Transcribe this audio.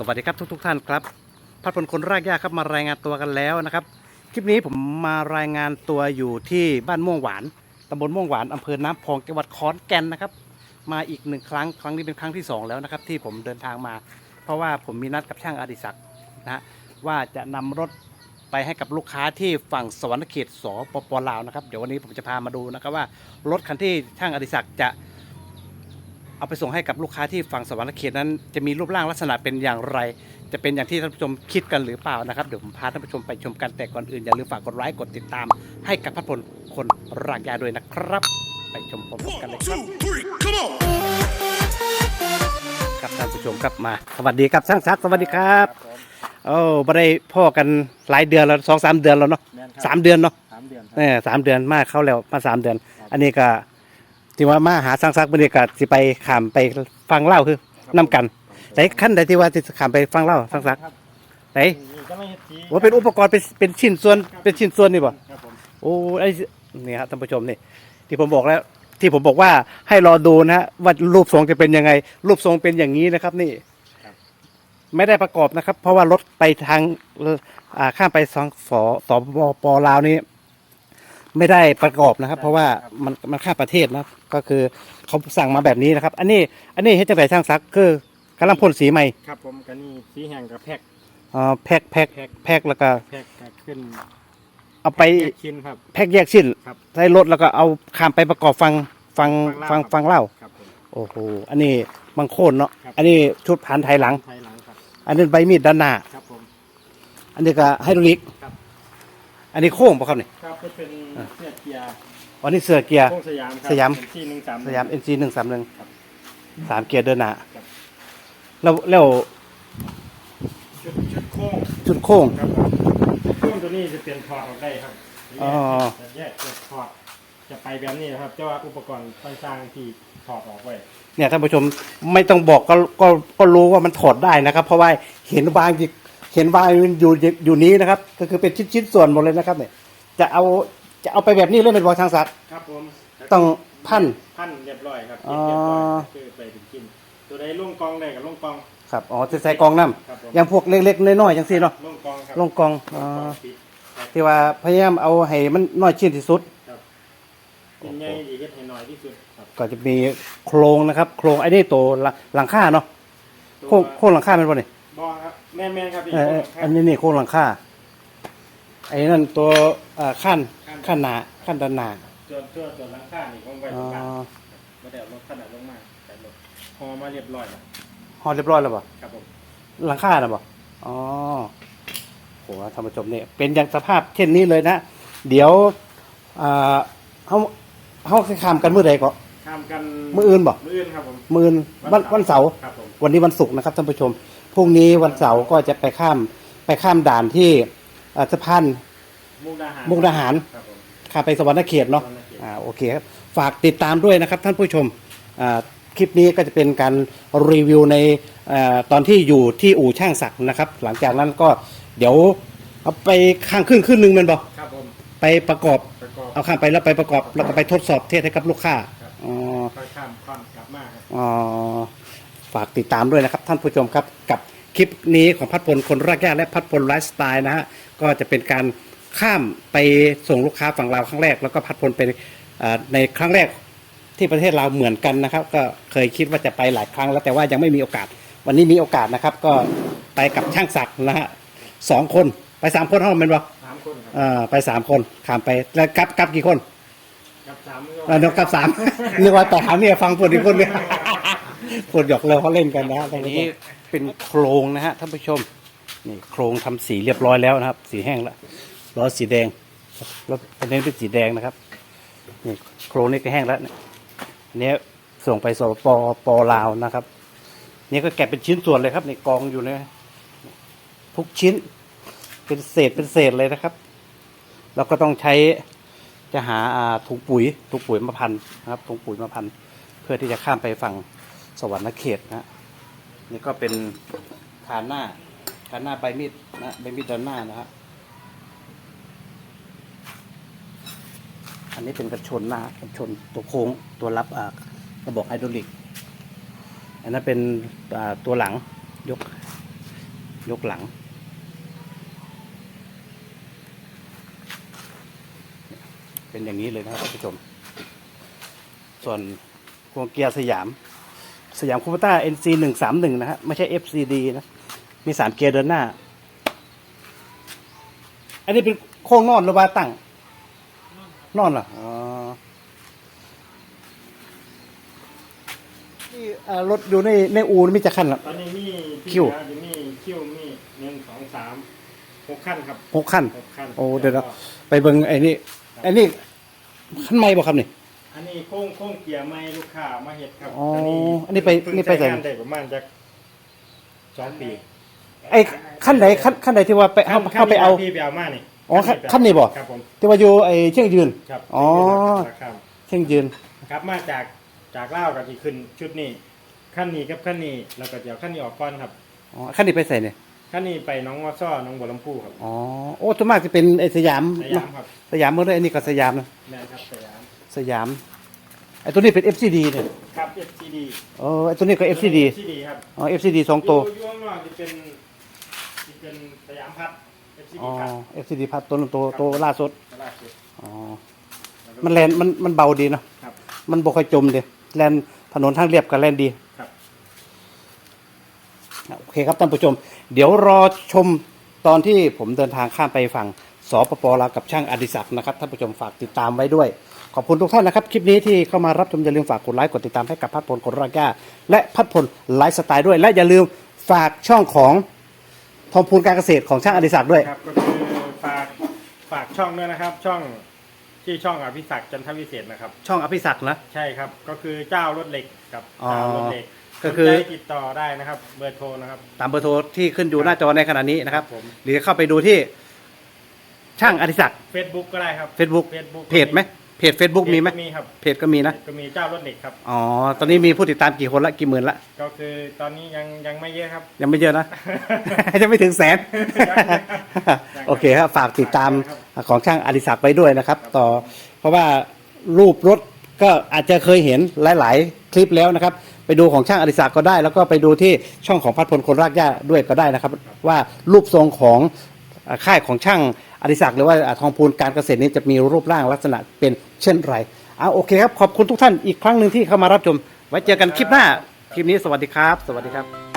สวัสดีครับทุกทท่านครับพัดพลคนรากหญ้าครับมารายงานตัวกันแล้วนะครับ คลิปนี้ผมมารายงานตัวอยู่ที่บ้านม่วงหวานตำบลม่วงหวานอำเภอน้ำพองจังหวัดขอนแก่นนะครับ มาอีกหนึ่งครั้งครั้งนี้เป็นครั้งที่สองแล้วนะครับ ที่ผมเดินทางมา เพราะว่าผมมีนัดกับช่างอดิศักดิ์นะฮะว่าจะนำรถไปให้กับลูกค้าที่ฝั่งสวรรคเขตสปปลาวนะครับเดี๋ยววันนี้ผมจะพามาดูนะครับว่ารถคันที่ช่างอดิศักดิ์จะ เอาไปส่งให้กับลูกค้าที่ฝั่งสวรรคเขตนั้น จะมีรูปร่างลักษณะเป็นอย่างไร จะเป็นอย่างที่ท่านผู้ชมคิดกันหรือเปล่านะครับเดี๋ยวผมพาท่านผู้ชมไปชมกันแต่ก่อนอื่นอย่าลืมฝากกดไลค์กดติดตาม ให้กับพัดพลคนรากยาด้วยนะครับ ไปชมพร้อมกันเลยครับ two, three, come on! ครับท่านผู้ชมครับมา สวัสดีครับช่างซักดิ์สวัสดีครับโอ้ไม่ได้พ่อกันหลายเดือนแล้วสองสามเดือนแล้วเนาะแม่นครับสามเดือนเนาะสามเดือนครับเนี่ยสามเดือนมาเข้าแล้วมาสามเดือน อันนี้ก็ ที่ว่ามาหาสร้างซักดิ์บรรยากาศสิไปขามไปฟังเล่าคือนํกันไหนขั้นใดที่ว่าจะขามไปฟังเล่าสร้างซักดิ์ครับไหนนี่ก็ไม่เฮ็ดสีว่าเป็นอุปกรณ์เป็นเป็นชิ้นส่วนเป็นชิ้นส่วนนี่บ่ครับผมโอ้ไอ้นี่ครับท่านผู้ชมนี่ที่ผมบอกแล้ว ที่ผมบอกว่าให้รอดูนะฮะว่ารูปทรงจะเป็นยังไง รูปทรงเป็นอย่างนี้นะครับ นี่ไม่ได้ประกอบนะครับ เพราะว่ารถไปทางอ่าข้ามไปสองสสปปลาวนี้ ไม่ได้ประกอบนะครับ เพราะว่ามันมันข้ามประเทศนะก็คือเขาสั่งมาแบบนี้นะครับ อันนี้อันนี้เฮ็ดจังไดช่างซักคือกำลังพ่นสีใหม่ครับผมก็นี่สีแห้งกับแพ็กอ่าแพ็คแพ็คแพ็คแพ็คแล้วก็แพ็กก็ขึ้นเอาไปแยกชิ้นครับ แพ็คแยกชิ้นครับ ใส่รถแล้วก็เอาข้ามไปประกอบฟังฟังฟังฟังเล่าครับผมโอ้โหอันนี้บางโคนเนาะครับอันนี้ชุดผ่านไทยหลัง ไทยหลังครับ อันนี้ใบมีดด้านหน้าครับผมอันนี้ก็ไฮดรอลิกครับ อันนี้โค้งป่ะครับเนี่ยครับจะเป็นเสื้อเกียร์อันนี้เสือเกียร์ โค้งสยามครับสยาม ที่หนึ่งสาม สยาม NC หนึ่งสามหนึ่งครับสามเกียร์เดินหน้าครับ แล้วแล้วชุดชุดโค้งชุดโค้ง ครับผมชุดโค้งตัวนี้จะเปลี่ยนถอดออกได้ครับอ๋อ จะแยกจะถอดจะไปแบบนี้นะครับเจ้าอุปกรณ์ต่างๆที่ถอดออกไว้เนี่ยท่านผู้ชมไม่ต้องบอกก็ก็ก็รู้ว่ามันถอดได้นะครับ เพราะว่าเห็นวางอยู่เห็นวางอยู่อยู่นี้นะครับ ก็คือเป็นชิ้นชิ้นส่วนหมดเลยนะครับ เนี่ย จะเอาจะเอาไปแบบนี้เลยเป็นบอทางสัตว์ครับผมต้องพันพันเรียบร้อยครับอ๋อเรียบร้อยคือไปถึงกินตัวใดลงกองได้กับลงกองครับอ๋อจะใส่กองน้ครับผมำอย่างพวกเล็กๆน้อยๆอย่างซี่เนาะลงกองครับลงกองลอ๋องกองปิดครับที่ว่าพยายามเอาให้มันน้อยชิ้นที่สุดครับกินใหญ่ดีเฮ็ดให้น้อยที่สุดครับก็จะมีโครงนะครับ โครงไอ้นี่ตัวหลังหลังคาเนาะตัวโครงโครงหลังคาเป็นบ่นี่ บอครับแม่นแม่นครับพี่เออเออครับอันนี้นี่โครงหลังคาไอ้นั่นตัวเอ่อขั้นขั้นหนาขั้นด้านหน้าตัวตัวตัวหลังคานี่ผมไว้อ๋ตอรงกลางไม่ได้เอาลงขนาดลงมาแต่ลงพอมาเรียบร้อยแล้วฮอดเรียบร้อยแล้วบ่ครับผมหลังคาน่ะบ่อ๋อโหท่านผู้ชมนี่เป็นอย่างสภาพเช่นนี้เลยนะ เดี๋ยวอ่าเฮาเฮาสิข้ามกันมื้อใดก็ข้ามกันมื้ออื่นบ่มื้ออื่นครับผมมื้ออื่นวันวันเสาร์ครับผม วันนี้วันศุกร์นะครับท่านผู้ชม พรุ่งนี้วันเสาร์ก็จะไปข้ามไปข้ามด่านที่เอ่อสะพาน มุกดาหารมุกดาหาร ครับผมข้ามไปสวรรณเขตเนาะ สวรรณเขต อ่า โอเคครับ ฝากติดตามด้วยนะครับท่านผู้ชม อ่า คลิปนี้ก็จะเป็นการรีวิวในอาตอนที่อยู่ที่อู่ช่างศักดิ์นะครับ หลังจากนั้นก็เดี๋ยวเอาไปข้างครึ่งครึ่งหนึ่งแมันบอกครับผมไปประกอบ ประกอบ เอาข้ามไปแล้วไปประกอบแล้วก็ไปทดสอบเทสให้กับลูกค้า ครับ อ๋อ ค่อยข้ามค่อนกลับมาครับ อ๋อ ฝากติดตามด้วยนะครับท่านผู้ชมครับกับคลิปนี้ของพัดพลคนรากหญ้าและพัดพลไลฟ์สไตล์นะฮะก็จะเป็นการข้ามไปส่งลูกค้าฝั่งลาวครั้งแรก แล้วก็พัดพลไปเอ่อในครั้งแรกที่ประเทศลาวเหมือนกันนะครับ ก็เคยคิดว่าจะไปหลายครั้งแล้วแต่ว่ายังไม่มีโอกาส วันนี้มีโอกาสนะครับ ก็ไปกับช่างศักดิ์นะฮะสองคนไปสามคนเท่านั้นเป็นปะสามคนครับเอ่อไปสามคนข้ามไปแล้วกลับกลับกี่คนกับสามอ่านกกับสามนึกว่าแต่ถามเนี่ยฟังปวดอีกคนเนี่ย ปวดหยอกเลยเขาเล่นกันนะอันนี้เป็นโครงนะฮะท่านผู้ชมนี่โครงทำสีเรียบร้อยแล้วนะครับ สีแห้งแล้วล้อสีแดงแล้วอันนี้เป็นสีแดงนะครับนี่โครงนี่ก็แห้งแล้วเนี่ยอันนี้ส่งไปสปปลาวนะครับ นี่ก็แกะเป็นชิ้นส่วนเลยครับในกองอยู่เลยทุกชิ้น เป็นเศษเป็นเศษเลยนะครับเราก็ต้องใช้จะหาอ่าถุงปุ๋ยถุงปุ๋ยมาพันนะครับถุงปุ๋ยมาพันเพื่อที่จะข้ามไปฝั่ง สวรรค์เขตนะนี่ก็เป็นคานหน้าคานหน้าใบมีดนะใบมีดด้านหน้านะฮะอันนี้เป็นกระชนนะกระชนตัวโค้งตัวรับอ่ากระบอกไฮดรอลิก อันนั้นเป็นตัวหลังยกยกหลัง เป็นอย่างนี้เลยนะครับท่านผู้ชม ส่วนพวงเกียร์สยาม สยามคูปต้า NC หนึ่งสามหนึ่งนะฮะไม่ใช่ FCD นะ มีสามเกียร์เดินหน้า อันนี้เป็นโค้งนอนหรือว่าตั้ง นอนเหรออ๋อนี่เอ่อรถอยู่ในในอูนี่มีจะขั้นละ ตอนนี้มีที่คิว เหลืออยู่มีคิวมีหนึ่งสองสามหกขั้นครับหกขั้น หกขั้นโอ้เดี๋ยวนะแล้วก็ไปเบิ่งไอ้นี่ไอ้นี่ขั้นไม่บ่ครับนี่ อันนี้โค้งโค้งเกียร์ไม่ลูกค้ามาเห็ดครับอ๋ออันนี้ไปเพิ่งนี่ไปใส่ ใช้งานได้ประมาณจะสองปีไอ้ขั้นไหนขั้นขั้นไหนที่ว่าไปเอาเข้าไปเอา พี่ไปเอามานี่อ๋อขั้นขั้นนี้บ่ ครับผมที่ว่าอยู่ไอ้เชียงยืน ครับอ๋อ ครับ เชียงยืน ครับมาจากจากเล่าวกับที่ขึ้นชุดนี้ขั้นนี้กับขั้นนี้แล้วก็เดี๋ยวขั้นนี้ออกก่อนครับอ๋อขั้นนี้ไปใส่เนี่ย ขั้นนี้ไปน้องวอซ่อน้องบัวลำพูครับอ๋อ โอ้ส่วนมากจะเป็นไอ้สยามสยามครับสยามเมื่อไรอันนี้ก็สยามนะแม่นครับสยาม สยามไอ้ตัวนี้เป็น FCD เนี่ยครับ FCD เออไอ้ตัวนี้ก็ FCD FCD ครับอ๋อ FCD สองตัวยู่ข้างนอกจะเป็นจะเป็นสยามพัด FCD อ๋อ พัด FCD พัดตัวนั้นตัวตัวล่าสุดตลาดสุดอ๋อมันแลนมันมันเบาดีเนาะครับ มันบ่ค่อยจมเดีแลนถนนทางเรียบกับแลนดีครับโอเคครับท่านผู้ชม เดี๋ยวรอชมตอนที่ผมเดินทางข้ามไปฝั่ง สปปลาวกับช่างอดิศักดิ์นะครับท่านผู้ชมฝากติดตามไว้ด้วย ขอบคุณทุกท่านนะครับ คลิปนี้ที่เข้ามารับชมอย่าลืมฝากกดไลค์กดติดตามให้กับพัดพลกดรากาและพัดพลไลฟ์สไตล์ด้วย และอย่าลืมฝากช่องของทองพูนการเกษตรของช่างอดิศักดิ์ด้วย ครับก็คือฝากฝากช่องด้วยนะครับ ช่องที่ช่องอภิศักดิ์จันทวิเศษนะครับ ช่องอภิศักดิ์นะ ใช่ครับ ก็คือเจ้ารถเหล็กกับอ๋อเจ้ารถเหล็กก็คือ สนใจติดต่อได้นะครับ เบอร์โทรนะครับ ตามเบอร์โทรที่ขึ้นอยู่หน้าจอในขณะนี้นะครับ ผม หรือเข้าไปดูที่ ช่างอดิศักดิ์ Facebook ก็ได้ครับ Facebook Facebook เพจไหมเพจ Facebook มีไหมมีครับเพจก็มีนะก็มีเจ้ารถเหล็กครับ อ๋อตอนนี้มีผู้ติดตามกี่คนละกี่หมื่นละก็คือตอนนี้ยังยังไม่เยอะครับ ยังไม่เยอะนะ ยังไม่ถึงแสนโอเคครับฝากติดตามของช่างอดิศักดิ์ไว้ด้วยนะครับ ต่อเพราะว่ารูปรถก็อาจจะเคยเห็นหลาย ๆ คลิปแล้วนะครับ ไปดูของช่างอดิศักดิ์ก็ได้ แล้วก็ไปดูที่ช่องของพัดพลคนรากหญ้าด้วยก็ได้นะครับ ว่ารูปทรงของอ่าค่ายของช่าง อดิศักดิ์หรือว่าทองพูนการเกษตรนี้จะมีรูปร่างลักษณะเป็นเช่นไรเอาโอเคครับ ขอบคุณทุกท่านอีกครั้งหนึ่งที่เข้ามารับชม ไว้เจอกันคลิปหน้าคลิปนี้สวัสดีครับ สวัสดีครับ